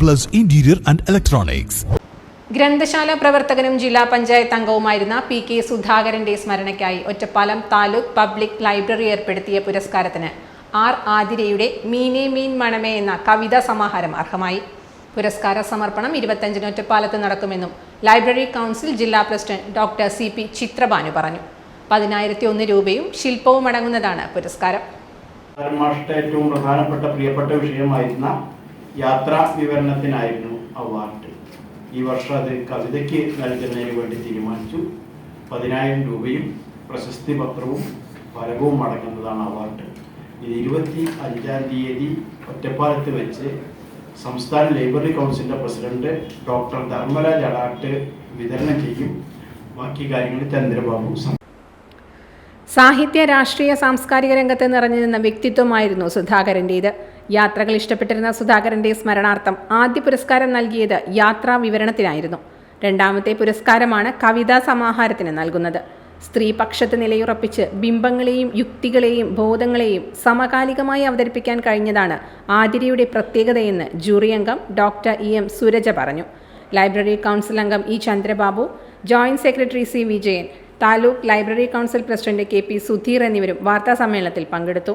Plus interior and electronics ഗ്രന്ഥശാല പ്രവർത്തകനും ജില്ലാ പഞ്ചായത്ത് അംഗവുമായിരുന്ന പി കെ സുധാകരന്റെ സ്മരണയ്ക്കായി ഒറ്റപ്പാലം താലൂക്ക് പബ്ലിക് ലൈബ്രറി ഏർപ്പെടുത്തിയ പുരസ്കാരത്തിന് ആർ ആതിരയുടെ മീനെ മീൻ മണമേ എന്ന കവിതാ സമാഹാരം അർഹമായി. പുരസ്കാര സമർപ്പണം ഇരുപത്തഞ്ചിന് ഒറ്റപ്പാലത്ത് നടക്കുമെന്നും ലൈബ്രറി കൗൺസിൽ ജില്ലാ president doctor C P Chitrabanu പറഞ്ഞു. പതിനായിരത്തി ഒന്ന് രൂപയും ശില്പവും അടങ്ങുന്നതാണ് പുരസ്കാരം. ഏറ്റവും പ്രധാനപ്പെട്ട പ്രിയപ്പെട്ട വിഷയമായിരുന്ന യാത്രാ വിവരണത്തിനായിരുന്നു അവാർഡ്. ഈ വർഷം അത് കവിതയ്ക്ക് നൽകുന്നതിന് വേണ്ടി തീരുമാനിച്ചു. പതിനായിരം രൂപയും പ്രശസ്തി പത്രവും ഫലകവും അടങ്ങുന്നതാണ് അവാർഡ്. ഇത് ഇരുപത്തി അഞ്ചാം തീയതി ഒറ്റപ്പാലത്ത് വെച്ച് സംസ്ഥാന ലൈബ്രറി കൗൺസിലിന്റെ പ്രസിഡന്റ് ഡോക്ടർ ധർമ്മരാജ് അടാട്ട് വിതരണം ചെയ്യും. ബാക്കി കാര്യങ്ങൾ ചന്ദ്രബാബു സാഹിത്യ രാഷ്ട്രീയ സാംസ്കാരിക രംഗത്ത് നിറഞ്ഞു നിന്ന വ്യക്തിത്വമായിരുന്നു സുധാകരന്റേത് യാത്രകൾ ഇഷ്ടപ്പെട്ടിരുന്ന സുധാകരന്റെ സ്മരണാർത്ഥം ആദ്യ പുരസ്കാരം നൽകിയത് യാത്രാ വിവരണത്തിനായിരുന്നു. രണ്ടാമത്തെ പുരസ്കാരമാണ് കവിതാ സമാഹാരത്തിന് നൽകുന്നത്. സ്ത്രീപക്ഷത്ത് നിലയുറപ്പിച്ച് ബിംബങ്ങളെയും യുക്തികളെയും ബോധങ്ങളെയും സമകാലികമായി അവതരിപ്പിക്കാൻ കഴിഞ്ഞതാണ് ആതിരയുടെ പ്രത്യേകതയെന്ന് ജൂറി അംഗം ഡോക്ടർ ഇ എം സുരജ പറഞ്ഞു. ലൈബ്രറി കൗൺസിൽ അംഗം E Chandrababu joint secretary C Vijayan taluk library council president K P Sudheer എന്നിവരും വാർത്താസമ്മേളനത്തിൽ പങ്കെടുത്തു.